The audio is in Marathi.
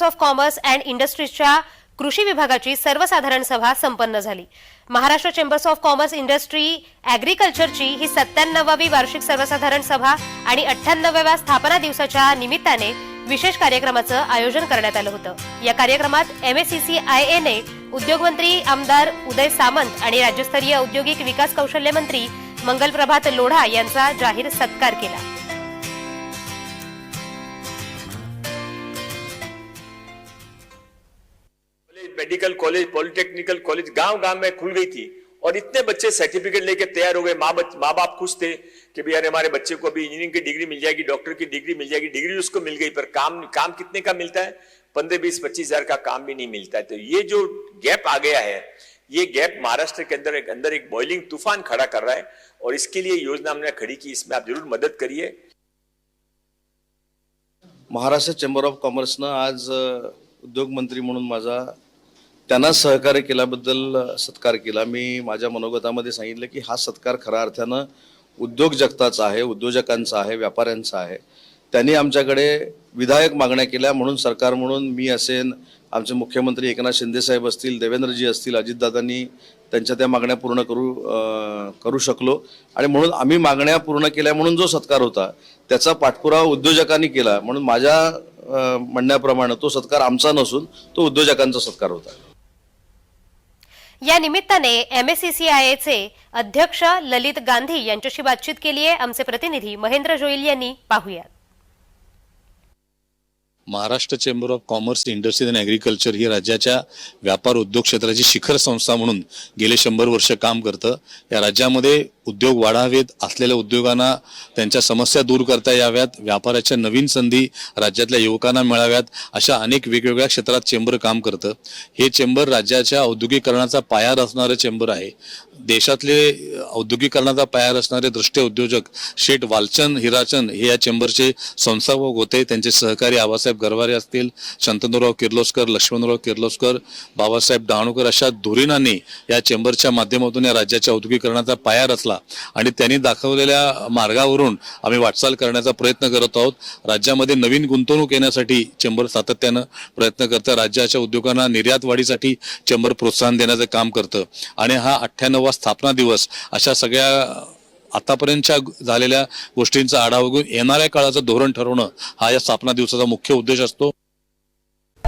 चेंबर्स ऑफ कॉमर्स अँड इंडस्ट्रीजच्या कृषी विभागाची सर्वसाधारण सभा संपन्न झाली. Maharashtra chambers of commerce industry अॅग्रिकल्चरची ही सत्त्याण्णवावी वार्षिक सर्वसाधारण सभा आणि अठ्ठ्याण्णव्या स्थापना दिवसाच्या निमित्ताने विशेष कार्यक्रमाचं आयोजन करण्यात आलं होतं. या कार्यक्रमात एमएससीसी आय ने उद्योगमंत्री आमदार उदय सामंत आणि राज्यस्तरीय औद्योगिक विकास कौशल्य मंत्री मंगलप्रभात लोढा यांचा जाहीर सत्कार केला. मेडिकल कॉलेज, पॉलिटेक्निकल कॉलेज गाँव गाँव में खुल गई थी। और इतने बच्चे सर्टिफिकेट लेके तैयार हो गए। माँ बाप खुश थे कि भाई अरे हमारे बच्चे को अभी इंजीनियरिंग की डिग्री मिल जाएगी डॉक्टर की डिग्री मिल जाएगी। डिग्री उसको मिल गई, पर काम काम कितने का मिलता है? पंद्रह, बीस, पच्चीस हज़ार का काम भी नहीं मिलता है। तो ये जो गैप आ गया है, ये गैप महाराष्ट्र के अंदर एक अंदर एक बॉइलिंग तूफ़ान खड़ा कर रहा है और इसके लिए योजना हमने खड़ी की, इसमें आप ज़रूर मदद करिए। महाराष्ट्र चेंबर ऑफ़ कॉमर्सनं आज उद्योग मंत्री म्हणून माझा त्यांना सहकार्य केल्याबद्दल सत्कार केला. मी माझ्या मनोगतामध्ये सांगितलं की हा सत्कार खऱ्या अर्थानं उद्योग जगताचा आहे उद्योजकांचा आहे व्यापाऱ्यांचा आहे. त्यांनी आमच्याकडे विधायक मागण्या केल्या म्हणून सरकार म्हणून मी असेन आमचे मुख्यमंत्री एकनाथ शिंदेसाहेब असतील देवेंद्रजी असतील अजितदादांनी त्यांच्या त्या मागण्या पूर्ण करू करू शकलो. आणि म्हणून आम्ही मागण्या पूर्ण केल्या म्हणून जो सत्कार होता त्याचा पाठपुरावा उद्योजकांनी केला. म्हणून माझ्या म्हणण्याप्रमाणे तो सत्कार आमचा नसून तो उद्योजकांचा सत्कार होता. या निमित्ताने एमएससीसीआयचे अध्यक्ष ललित गांधी यांच्याशी बातचीत केली आहे. आमचे प्रतिनिधी महेंद्र जोईल यांनी पाहूयात Maharashtra chamber of commerce industries and agriculture ही राज्याच्या व्यापार उद्योग क्षेत्राची शिखर संस्था म्हणून गेले शंभर वर्ष काम करतं. या राज्यामध्ये उद्योग वाढावेत असलेल्या उद्योगांना त्यांच्या समस्या दूर करता याव्यात व्यापाराच्या नवीन संधी राज्यातल्या युवकांना मिळाव्यात अशा अनेक वेगवेगळ्या क्षेत्रात चेंबर काम करतं. हे चेंबर राज्याच्या औद्योगिकरणाचा पाया असणारं चेंबर आहे. देशातले औद्योगिकरणाचा पाया असणारे दृष्टे उद्योजक शेठ वालचंद हिराचंद हे या चेंबरचे संस्थापक होते. त्यांचे सहकारी आबासाहेब गरवारे असतील शंतनुराव किर्लोस्कर लक्ष्मणराव किर्लोस्कर बाबासाहेब डहाणूकर अशा धुरीणांनी या चेंबरच्या माध्यमातून या राज्याच्या औद्योगिकरणाचा पाया रचला. आणि त्यांनी दाखवलेल्या मार्गावरून आम्ही वाटचाल करण्याचा प्रयत्न करत आहोत. राज्यामध्ये नवीन गुंतवणूक येण्यासाठी चेंबर सातत्यानं प्रयत्न करतं. राज्याच्या उद्योगांना निर्यात वाढीसाठी चेंबर प्रोत्साहन देण्याचं काम करतं. आणि हा अठ्ठ्याण्णवा स्थापना दिवस अशा सगळ्या आतापर्यंतच्या झालेल्या गोष्टींचा आढावा घेऊन येणाऱ्या काळाचं धोरण ठरवणं हा या स्थापना दिवसाचा मुख्य उद्देश असतो.